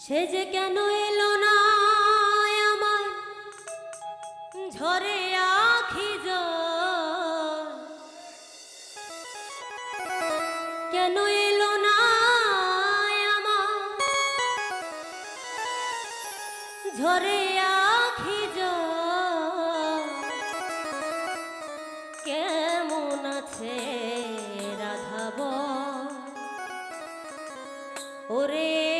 সে যে কেন এলো না আমার ঝরে আখি কেন এলো না আমার ঝরে আখি কেমন আছে রাধাব ওরে